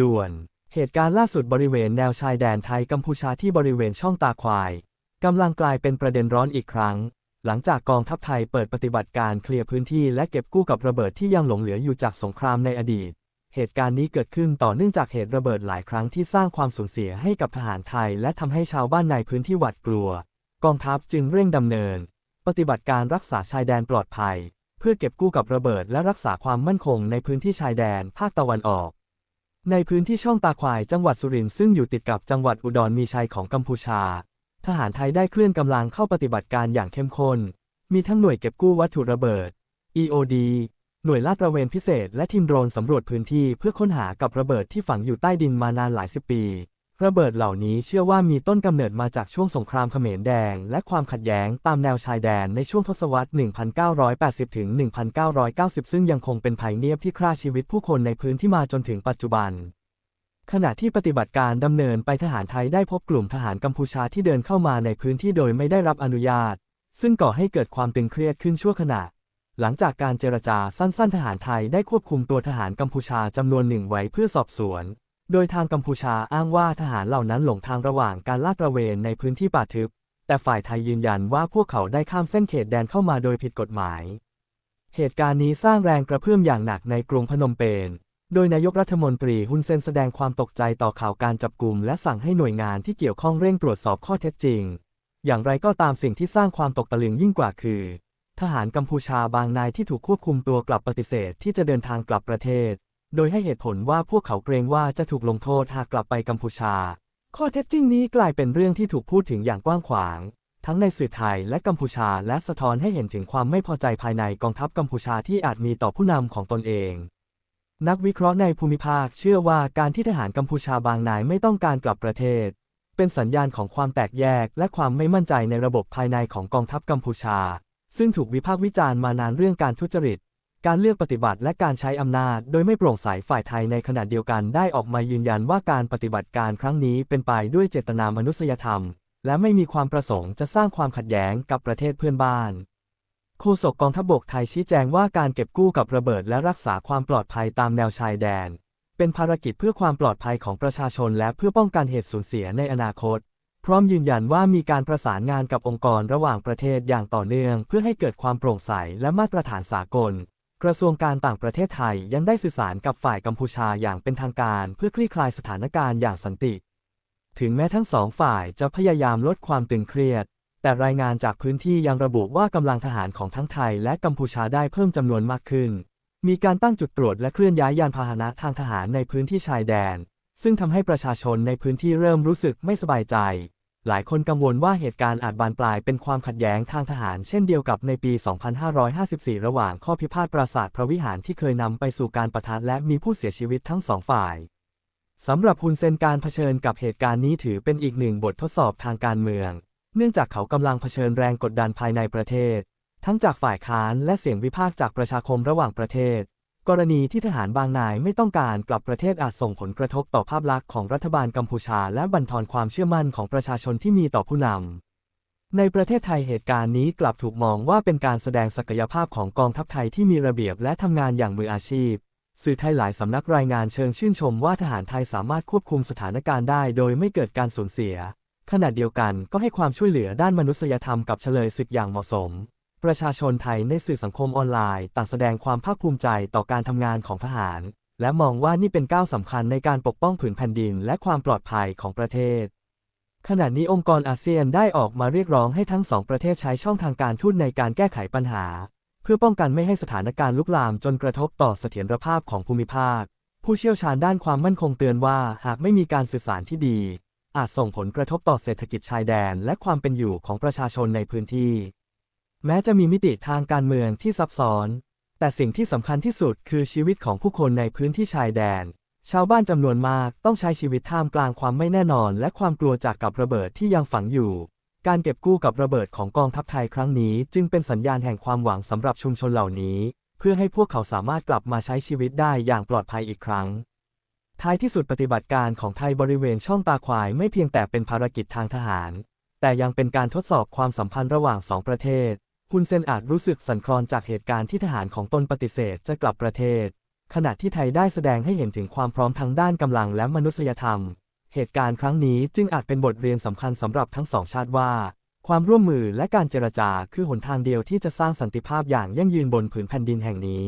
ด่วน เหตุการณ์ล่าสุดบริเวณแนวชายแดนไทยกัมพูชาที่บริเวณช่องตาควายกำลังกลายเป็นประเด็นร้อนอีกครั้ง หลังจากกองทัพไทยเปิดปฏิบัติการเคลียร์พื้นที่และเก็บกู้กับระเบิดที่ยังหลงเหลืออยู่จากสงครามในอดีต เหตุการณ์นี้เกิดขึ้นต่อเนื่องจากเหตุระเบิดหลายครั้งที่สร้างความสูญเสียให้กับทหารไทย และทำให้ชาวบ้านในพื้นที่หวาดกลัว กองทัพจึงเร่งดำเนิน ปฏิบัติการรักษาชายแดนปลอดภัย เพื่อเก็บกู้กับระเบิดและรักษาความมั่นคงในพื้นที่ชายแดนภาคตะวันออก ในพื้นที่ช่องตาควายจังหวัดสุรินทร์ซึ่งอยู่ติดกับจังหวัดอุดรมีชัยของกัมพูชา ทหารไทยได้เคลื่อนกำลังเข้าปฏิบัติการอย่างเข้มข้น มีทั้งหน่วยเก็บกู้วัตถุระเบิด EOD หน่วยลาดตระเวนพิเศษและทีมโดรนสำรวจพื้นที่เพื่อค้นหากับระเบิดที่ฝังอยู่ใต้ดินมานานหลายสิบปี ระเบิดเหล่านี้เชื่อว่ามีต้นกำเนิดมาจากช่วงสงครามเขมรแดง และความขัดแย้งตามแนวชายแดนในช่วงทศวรรษ 1980 ถึง 1990 ซึ่งยังคงเป็นภัยเงียบที่ฆ่าชีวิตผู้คนในพื้นที่มาจนถึงปัจจุบัน ขณะที่ปฏิบัติการดำเนินไปทหารไทยได้พบกลุ่มทหารกัมพูชาที่เดินเข้ามาในพื้นที่โดยไม่ได้รับอนุญาต ซึ่งก่อให้เกิดความตึงเครียดขึ้นชั่วขณะ หลังจากการเจรจาสั้น ๆ ทหารไทยได้ควบคุมตัวทหารกัมพูชาจำนวนหนึ่งไว้เพื่อสอบสวน โดยทางกัมพูชาอ้างว่าทหารเหล่านั้นหลงทางระหว่างการลาดตระเวนในพื้นที่ป่าทึบ แต่ฝ่ายไทยยืนยันว่าพวกเขาได้ข้ามเส้นเขตแดนเข้ามาโดยผิดกฎหมาย เหตุการณ์นี้สร้างแรงกระเพื่อมอย่างหนักในกรุงพนมเปญ โดยนายกรัฐมนตรีฮุนเซนแสดงความตกใจต่อข่าวการจับกลุ่มและสั่งให้หน่วยงานที่เกี่ยวข้องเร่งตรวจสอบข้อเท็จจริง อย่างไรก็ตามสิ่งที่สร้างความตกตะลึงยิ่งกว่าคือ ทหารกัมพูชาบางนายที่ถูกควบคุมตัวกลับปฏิเสธที่จะเดินทางกลับประเทศ โดยให้เหตุผลว่าพวกเขาเกรงว่าจะถูกลงโทษหากกลับไปกัมพูชา ข้อเท็จจริงนี้กลายเป็นเรื่องที่ถูกพูดถึงอย่างกว้างขวาง ทั้งในสื่อไทยและกัมพูชาและสะท้อนให้เห็นถึงความไม่พอใจภายในกองทัพกัมพูชาที่อาจมีต่อผู้นำของตนเอง นักวิเคราะห์ในภูมิภาคเชื่อว่าการที่ทหารกัมพูชาบางนายไม่ต้องการกลับประเทศ เป็นสัญญาณของความแตกแยกและความไม่มั่นใจในระบบภายในของกองทัพกัมพูชา ซึ่งถูกวิพากษ์วิจารณ์มานานเรื่องการทุจริต การเลือกปฏิบัติและการใช้อำนาจโดยไม่โปร่งใสฝ่ายไทยในขณะเดียวกันได้ออกมายืนยันว่าการปฏิบัติการครั้งนี้เป็นไปด้วยเจตนามนุษยธรรม และไม่มีความประสงค์จะสร้างความขัดแย้งกับประเทศเพื่อนบ้านโฆษกกองทัพบกไทยชี้แจงว่าการเก็บกู้กับระเบิดและรักษาความปลอดภัยตามแนวชายแดน เป็นภารกิจเพื่อความปลอดภัยของประชาชนและเพื่อป้องกันเหตุสูญเสียในอนาคต พร้อมยืนยันว่ามีการประสานงานกับองค์กรระหว่างประเทศอย่างต่อเนื่อง เพื่อให้เกิดความโปร่งใสและมาตรฐานสากล กระทรวงการต่างประเทศไทยยังได้สื่อสารกับฝ่ายกัมพูชาอย่างเป็นทางการเพื่อคลี่คลายสถานการณ์อย่างสันติ ถึงแม้ทั้งสองฝ่ายจะพยายามลดความตึงเครียด แต่รายงานจากพื้นที่ยังระบุว่ากำลังทหารของทั้งไทยและกัมพูชาได้เพิ่มจำนวนมากขึ้น มีการตั้งจุดตรวจและเคลื่อนย้ายยานพาหนะทางทหารในพื้นที่ชายแดน ซึ่งทำให้ประชาชนในพื้นที่เริ่มรู้สึกไม่สบายใจ หลายคนกังวลว่าเหตุการณ์อาจบานปลายเป็นความขัดแย้งทางทหารเช่นเดียวกับในปี 2554 ระหว่างข้อพิพาทปราสาทพระวิหารที่เคยนำไปสู่การประทะและมีผู้เสียชีวิตทั้งสองฝ่ายสำหรับฮุนเซนการเผชิญกับเหตุการณ์นี้ถือเป็นอีกหนึ่งบททดสอบทางการเมือง เนื่องจากเขากำลังเผชิญแรงกดดันภายในประเทศ ทั้งจากฝ่ายค้านและเสียงวิพากษ์จากประชาคมระหว่างประเทศ กรณีที่ทหารบางนายไม่ต้องการกลับประเทศอาจส่งผลกระทบต่อภาพลักษณ์ของรัฐบาลกัมพูชา และบั่นทอนความเชื่อมั่นของประชาชนที่มีต่อผู้นำ ในประเทศไทยเหตุการณ์นี้กลับถูกมองว่าเป็นการแสดงศักยภาพของกองทัพไทยที่มีระเบียบและทำงานอย่างมืออาชีพ สื่อไทยหลายสำนักรายงานเชิงชื่นชมว่าทหารไทยสามารถควบคุมสถานการณ์ได้โดยไม่เกิดการสูญเสีย ขณะเดียวกันก็ให้ความช่วยเหลือด้านมนุษยธรรมกับเฉลยศึกอย่างเหมาะสม ประชาชนไทยในสื่อสังคมออนไลน์ต่างแสดงความภาคภูมิใจต่อการทำงานของทหาร และมองว่านี่เป็นก้าวสำคัญในการปกป้องผืนแผ่นดินและความปลอดภัยของประเทศ ขณะนี้องค์กรอาเซียนได้ออกมาเรียกร้องให้ทั้งสองประเทศใช้ช่องทางการทูตในการแก้ไขปัญหา เพื่อป้องกันไม่ให้สถานการณ์ลุกลามจนกระทบต่อเสถียรภาพของภูมิภาค ผู้เชี่ยวชาญด้านความมั่นคงเตือนว่าหากไม่มีการสื่อสารที่ดี อาจส่งผลกระทบต่อเศรษฐกิจชายแดน และความเป็นอยู่ของประชาชนในพื้นที่ แม้จะมีมิติทางการเมืองที่ซับซ้อน แต่สิ่งที่สำคัญที่สุดคือชีวิตของผู้คนในพื้นที่ชายแดน ชาวบ้านจำนวนมากต้องใช้ชีวิตท่ามกลางความไม่แน่นอน และความกลัวจากกับระเบิดที่ยังฝังอยู่ การเก็บกู้กับระเบิดของกองทัพไทยครั้งนี้ จึงเป็นสัญญาณแห่งความหวังสำหรับชุมชนเหล่านี้ เพื่อให้พวกเขาสามารถกลับมาใช้ชีวิตได้อย่างปลอดภัยอีกครั้ง ท้ายที่สุดปฏิบัติการของไทยบริเวณช่องตาควายไม่เพียงแต่เป็นภารกิจทางทหาร แต่ยังเป็นการทดสอบความสัมพันธ์ระหว่างสองประเทศ ฮุนเซนอาจรู้สึกสั่นคลอนจากเหตุการณ์ที่ทหารของตนปฏิเสธจะกลับประเทศ ขณะที่ไทยได้แสดงให้เห็นถึงความพร้อมทางด้านกำลังและมนุษยธรรม เหตุการณ์ครั้งนี้จึงอาจเป็นบทเรียนสำคัญสำหรับทั้งสองชาติว่า ความร่วมมือและการเจรจาคือหนทางเดียวที่จะสร้างสันติภาพอย่างยั่งยืนบนผืนแผ่นดินแห่งนี้